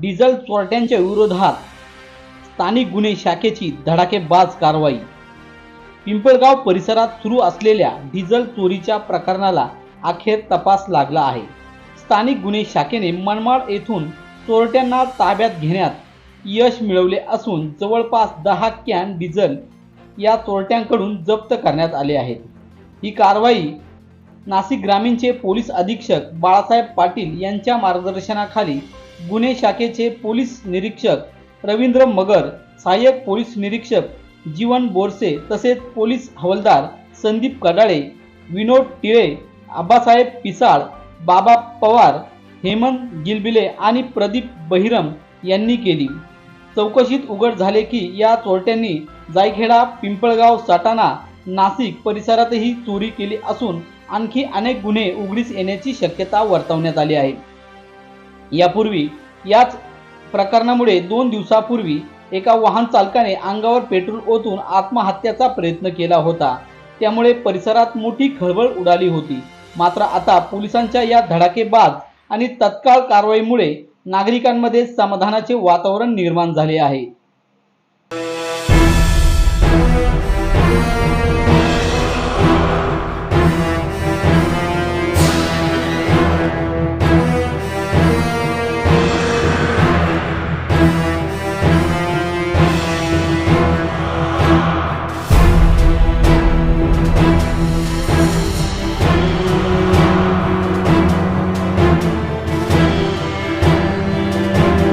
Diesel चोरट्यांच्या विरोधात स्थानिक गुन्हे शाखेची धडाकेबाज कारवाई. पिंपळगाव परिसरात सुरू असलेल्या डिझेल चोरीच्या प्रकरणाला अखेर तपास लागला आहे. स्थानिक गुन्हे शाखेने मनमाड येथून चोरट्यांना ताब्यात घेण्यात यश मिळवले असून जवळपास दहा कॅन डिझेल या चोरट्यांकडून जप्त करण्यात आले आहेत. ही कारवाई नाशिक ग्रामीणचे पोलीस अधीक्षक बाळासाहेब पाटील यांच्या मार्गदर्शनाखाली गुन्हे शाखेचे पोलीस निरीक्षक रवींद्र मगर सहाय्यक पोलीस निरीक्षक जीवन बोरसे तसेच पोलीस हवालदार संदीप कडाळे विनोद टिळे आबासाहेब पिसाळ बाबा पवार हेमंत गिलबिले आणि प्रदीप बहिरम यांनी केली. चौकशीत उघड झाले की या चोरट्यांनी जायखेडा पिंपळगाव साटाणा नाशिक परिसरातही चोरी केली असून आणखी अनेक गुन्हे उघडीस येण्याची शक्यता वर्तवण्यात आली आहे. यापूर्वी याच प्रकरणामुळे दोन दिवसापूर्वी एका वाहन चालकाने अंगावर पेट्रोल ओतून आत्महत्याचा प्रयत्न केला होता. त्यामुळे परिसरात मोठी खळबळ उडाली होती. मात्र आता पोलिसांच्या या धडाकेबाज आणि तत्काळ कारवाईमुळे नागरिकांमध्ये समाधानाचे वातावरण निर्माण झाले आहे.